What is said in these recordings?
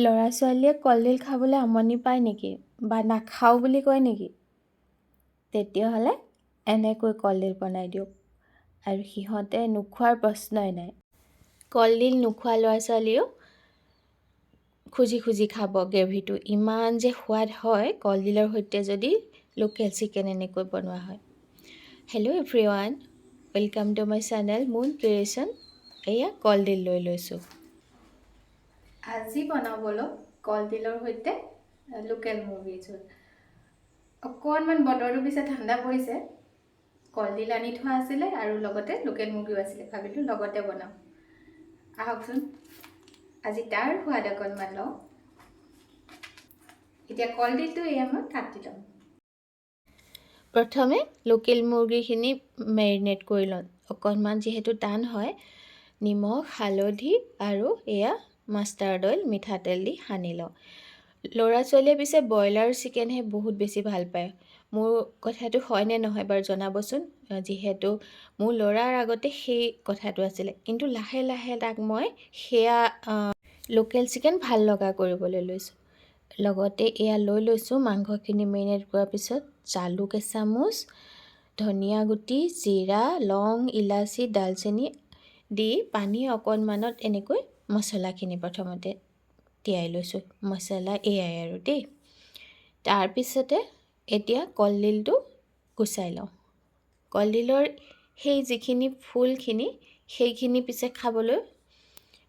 ল'ৰা ছোৱালীয়ে কলডিল খাবলৈ আমনি পায় নেকি বা নাখাওঁ বুলি কয় নেকি? তেতিয়াহ'লে এনেকৈ কলডিল বনাই দিয়ক। আৰু সিহঁতে নোখোৱাৰ প্ৰশ্নই নাই। কলডিল নোখোৱা ল'ৰা ছোৱালীও খুজি খুজি খাব গ্ৰেভিটো। ইমান যে সোৱাদ হয় কলডিলৰ সৈতে যদি লোকেল চিকেন এনেকৈ বনোৱা হয়। Hello' everyone welcome to my channel Moon Creation এয়া কলডিল লৈ লৈছোঁ। আজি বনাবলৈ কলডিলৰ সৈতে লোকেল মুৰ্গী জোল অকণমান বতৰটো পিছে ঠাণ্ডা পৰিছে। কলডিল আনি থোৱা আছিলে আৰু লগতে লোকেল মুৰ্গীও আছিলে। ভাবিলোঁ লগতে বনাওঁ। আহকচোন আজি তাৰ সোৱাদ অকণমান লওঁ। এতিয়া কলডিলটো এয়া মই কাটি ল'ম। প্ৰথমে লোকেল মুৰ্গীখিনি মেৰিনেট কৰি লওঁ। অকণমান যিহেতু টান হয় নিমখ হালধি আৰু এয়া মাষ্টাৰ্ড অইল মিঠাতেল দি সানি লওঁ। ল'ৰা ছোৱালীয়ে পিছে ব্ৰইলাৰ চিকেনহে বহুত বেছি ভাল পায়। মোৰ কথাটো হয়নে নহয় বাৰু জনাবচোন। যিহেতু মোৰ ল'ৰাৰ আগতে সেই কথাটো আছিলে। কিন্তু লাহে লাহে তাক মই সেয়া লোকেল চিকেন ভাল লগা কৰিবলৈ লৈছোঁ। লগতে এয়া লৈ লৈছোঁ মাংসখিনি মেৰিনেট কৰাৰ পিছত জালুক এচামুচ ধনিয়া গুটি জিৰা লং ইলাচি ডালচেনি দি পানী অকণমানত এনেকৈ মছলাখিনি প্ৰথমতে তিয়াই লৈছোঁ মছলা এয়াই আৰু দেই। তাৰপিছতে এতিয়া কলডিলটো গুচাই লওঁ। কলডিলৰ সেই যিখিনি ফুলখিনি সেইখিনি পিছে খাবলৈ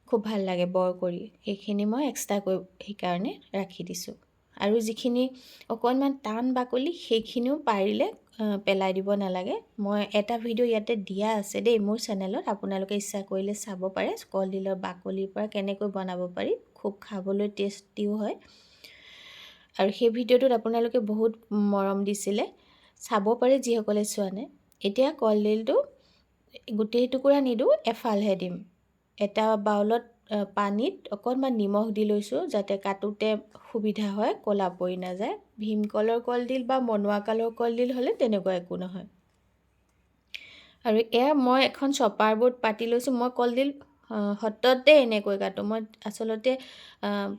খুব ভাল লাগে বৰ কৰি। সেইখিনি মই এক্সট্ৰাকৈ সেইকাৰণে ৰাখি দিছোঁ। আৰু যিখিনি অকণমান টান বাকলি সেইখিনিও পাৰিলে পেলাই দিব নালাগে। মই এটা ভিডিঅ' ইয়াতে দিয়া আছে দেই মোৰ চেনেলত। আপোনালোকে ইচ্ছা কৰিলে চাব পাৰে কলডিলৰ বাকলিৰ পৰা কেনেকৈ বনাব পাৰি খুব খাবলৈ টেষ্টিও হয়। আৰু সেই ভিডিঅ'টোত আপোনালোকে বহুত মৰম দিছিলে। চাব পাৰে যিসকলে চোৱা নাই। এতিয়া কলডিলটো গোটেই টুকুৰা নিদিওঁ এফালহে দিম। এটা বাউলত পানীত অকণমান নিমখ দি লৈছোঁ যাতে কাটোতে সুবিধা হয় ক'লা পৰি নাযায়। ভীমকলৰ কলডিল বা মনোৱা কালৰ কলডিল হ'লে তেনেকুৱা একো নহয়। আৰু এয়া মই এখন চপাৰ বোৰ্ড পাতি লৈছোঁ। মই কলডিল সততে এনেকৈ কাটোঁ। মই আচলতে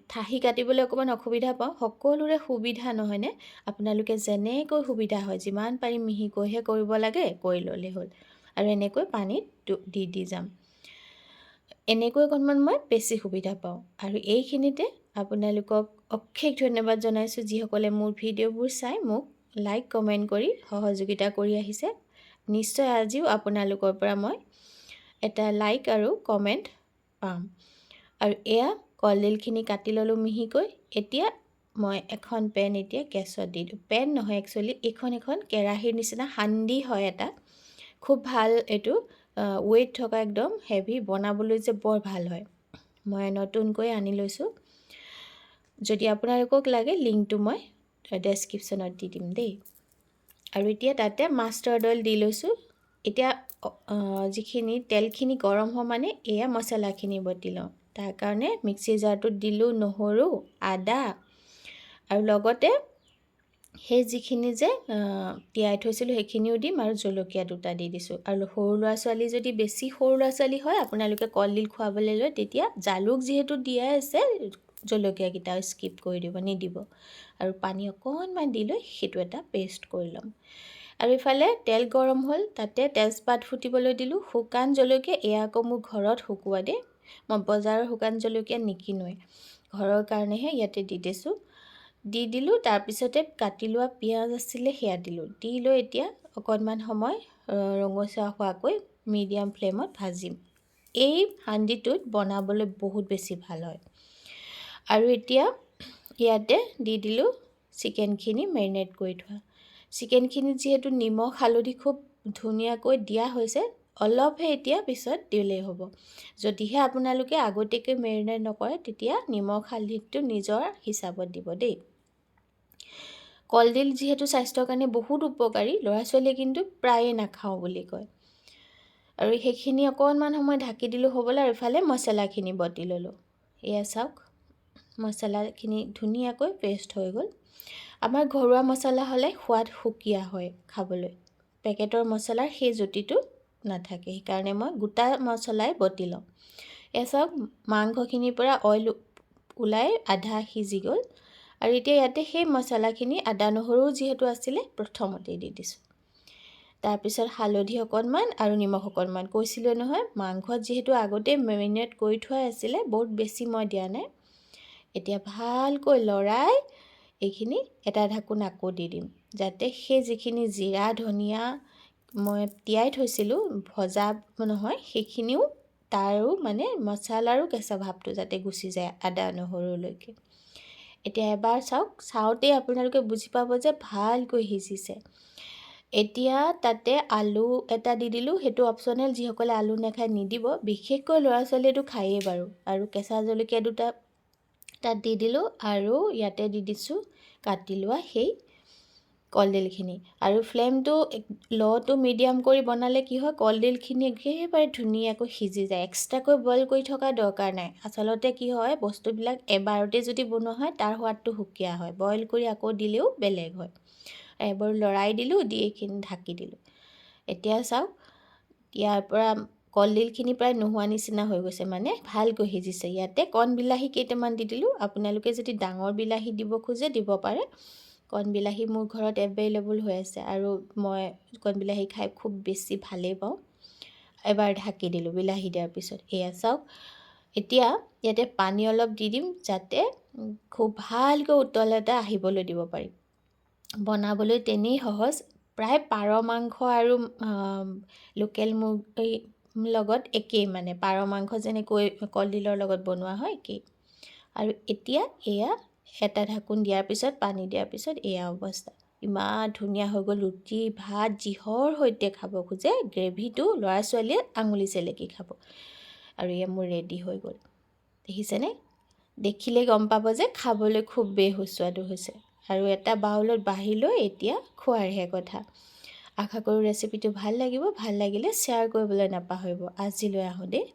ঠাহি কাটিবলৈ অকণমান অসুবিধা পাওঁ। সকলোৰে সুবিধা নহয়নে আপোনালোকে যেনেকৈ সুবিধা হয় যিমান পাৰি মিহিকৈহে কৰিব লাগে কৰি ল'লেই হ'ল। আৰু এনেকৈ পানীত দি দি যাম। এনেকৈ অকণমান মই বেছি সুবিধা পাওঁ। আৰু এইখিনিতে আপোনালোকক অশেষ ধন্যবাদ জনাইছোঁ যিসকলে মোৰ ভিডিঅ'বোৰ চাই মোক লাইক কমেণ্ট কৰি সহযোগিতা কৰি আহিছে। নিশ্চয় আজিও আপোনালোকৰ পৰা মই এটা লাইক আৰু কমেণ্ট পাম। আৰু এয়া কলডিলখিনি কাটি ল'লোঁ মিহিকৈ। এতিয়া মই এখন পেন এতিয়া গেছত দি দিওঁ। পেন নহয় একচুৱেলি এইখন এখন কেৰাহীৰ নিচিনা সান্দি হয় এটা। খুব ভাল এইটো ৱেইট থকা একদম হেভি বনাবলৈ যে বৰ ভাল হয়। মই নতুনকৈ আনি লৈছোঁ। যদি আপোনালোকক লাগে লিংকটো মই ডেছক্ৰিপশ্যনত দি দিম দেই। আৰু এতিয়া তাতে মাষ্টাৰ্ড অইল দি লৈছোঁ। এতিয়া যিখিনি তেলখিনি গৰম হোৱা মানে এয়া মছলাখিনি বটি লওঁ। তাৰ কাৰণে মিক্সি জাৰটোত দিলোঁ নহৰু আদা আৰু লগতে সেই যিখিনি যে তিয়াই থৈছিলোঁ সেইখিনিও দিম আৰু জলকীয়া দুটা দি দিছোঁ। আৰু সৰু ল'ৰা ছোৱালী যদি বেছি সৰু ল'ৰা ছোৱালী হয় আপোনালোকে কলডিল খুৱাবলৈ লয় তেতিয়া জালুক যিহেতু দিয়াই আছে জলকীয়াকেইটাও স্কিপ কৰি দিব নিদিব। আৰু পানী অকণমান দি লৈ সেইটো এটা পেষ্ট কৰি ল'ম। আৰু ইফালে তেল গৰম হ'ল তাতে তেজপাত ফুটিবলৈ দিলোঁ শুকান জলকীয়া এয়া আকৌ মোৰ ঘৰত শুকুওৱা দেই। মই বজাৰৰ শুকান জলকীয়া নিকিনোৱে ঘৰৰ কাৰণেহে ইয়াতে দি দিছোঁ। দি দিলোঁ তাৰপিছতে কাটি লোৱা পিঁয়াজ আছিলে সেয়া দিলোঁ। দি লৈ এতিয়া অকণমান সময় ৰঙচুৱা হোৱাকৈ মিডিয়াম ফ্লেমত ভাজিম। এই সান্দিটোত বনাবলৈ বহুত বেছি ভাল হয়। আৰু এতিয়া ইয়াতে দি দিলোঁ চিকেনখিনি মেৰিনেট কৰি থোৱা। চিকেনখিনিত যিহেতু নিমখ হালধি খুব ধুনীয়াকৈ দিয়া হৈছে অলপহে এতিয়া পিছত দিলেই হ'ব। যদিহে আপোনালোকে আগতীয়াকৈ মেৰিনেট নকৰে তেতিয়া নিমখ হালধিটো নিজৰ হিচাপত দিব দেই। কলডিল যিহেতু স্বাস্থ্যৰ কাৰণে বহুত উপকাৰী ল'ৰা ছোৱালীয়ে কিন্তু প্ৰায়ে নাখাওঁ বুলি কয়। আৰু সেইখিনি অকণমান সময় ঢাকি দিলোঁ হ'বলৈ আৰু ইফালে মছলাখিনি বটি ল'লোঁ। এয়া চাওক মছলাখিনি ধুনীয়াকৈ পেষ্ট হৈ গ'ল। আমাৰ ঘৰুৱা মছলা হ'লে সোৱাদ সুকীয়া হয় খাবলৈ। পেকেটৰ মছলাৰ সেই জুতিটো নাথাকে সেইকাৰণে মই গোটা মছলাই বটি লওঁ। এয়া চাওক মাংসখিনিৰ পৰা অইল ওলাই আধা সিজি গ'ল। আৰু এতিয়া ইয়াতে সেই মছলাখিনি আদা নহৰু যিহেতু আছিলে প্ৰথমতেই দি দিছোঁ। তাৰপিছত হালধি অকণমান আৰু নিমখ অকণমান। কৈছিলোঁ নহয় মাংসত যিহেতু আগতেই মেৰিনেট কৰি থোৱাই আছিলে বহুত বেছি মই দিয়া নাই। এতিয়া ভালকৈ লৰাই এইখিনি এটা ঢাকোন আকৌ দি দিম যাতে সেই যিখিনি জিৰা ধনিয়া মই তিয়াই থৈছিলোঁ ভজা নহয় সেইখিনিও তাৰো মানে মছলাৰো কেঁচা ভাৱটো যাতে গুচি যায় আদা নহৰুলৈকে। এতিয়া এবাৰ চাওক, চাওঁতেই আপোনালোকে বুজি পাব যে ভালকৈ সিজিছে এতিয়া তাতে আলু এটা দি দিলোঁ, সেইটো অপশ্যনেল যিসকলে আলু নাখায় নিদিব, বিশেষকৈ ল'ৰা ছোৱালীয়েতো খায়েই বাৰু। আৰু কেঁচা জলকীয়া দুটা তাত দি দিলোঁ আৰু ইয়াতে দি দিছোঁ, কাটি লোৱা সেই কলডিলখিনি। আৰু ফ্লেমটো লটো মিডিয়াম কৰি বনালে কি হয় কলডিলখিনি একেবাৰে ধুনীয়াকৈ সিজি যায়। এক্সট্ৰাকৈ বইল কৰি থকা দৰকাৰ নাই। আচলতে কি হয় বস্তুবিলাক এবাৰতে যদি বনোৱা হয় তাৰ সোৱাদটো সুকীয়া হয়। বইল কৰি আকৌ দিলেও বেলেগ হয়। এবাৰ লৰাই দিলোঁ দি এইখিনি ঢাকি দিলোঁ। এতিয়া চাওক ইয়াৰ পৰা কলডিলখিনি প্ৰায় নোহোৱা নিচিনা হৈ গৈছে মানে ভালকৈ সিজিছে। ইয়াতে কণ বিলাহী কেইটামান দি দিলোঁ। আপোনালোকে যদি ডাঙৰ বিলাহী দিব খোজে দিব পাৰে। কণ বিলাহী মোৰ ঘৰত এভেইলেবল হৈ আছে আৰু মই কণ বিলাহী খাই খুব বেছি ভালেই পাওঁ। এবাৰ ঢাকি দিলোঁ বিলাহী দিয়াৰ পিছত। এয়া চাওক। এতিয়া ইয়াতে পানী অলপ দি দিম যাতে খুব ভালকৈ উতল এটা আহিবলৈ দিব পাৰি। বনাবলৈ তেনেই সহজ। প্ৰায় পাৰ মাংস আৰু লোকেল মুৰ্গী লগত একেই মানে। পাৰ মাংস যেনেকৈ কলডিলৰ লগত বনোৱা হয় একেই। আৰু এতিয়া এয়া এটা ঢাকোন দিয়াৰ পিছত পানী দিয়াৰ পিছত এয়া অৱস্থা। ইমান ধুনীয়া হৈ গ'ল ৰুটি ভাত যিহৰ সৈতে খাব খোজে গ্ৰেভিটো ল'ৰা ছোৱালীয়ে আঙুলি চেলেকি খাব। আৰু এয়া মোৰ ৰেডি হৈ গ'ল। দেখিছেনে? দেখিলে গম পাব যে খাবলৈ খুবেই সুস্বাদু হৈছে। আৰু এটা বাউলত বাঢ়ি লৈ এতিয়া খোৱাৰহে কথা। আশা কৰোঁ ৰেচিপিটো ভাল লাগিব। ভাল লাগিলে শ্বেয়াৰ কৰিবলৈ নাপাহৰিব। আজিলৈ আহোঁ দেই।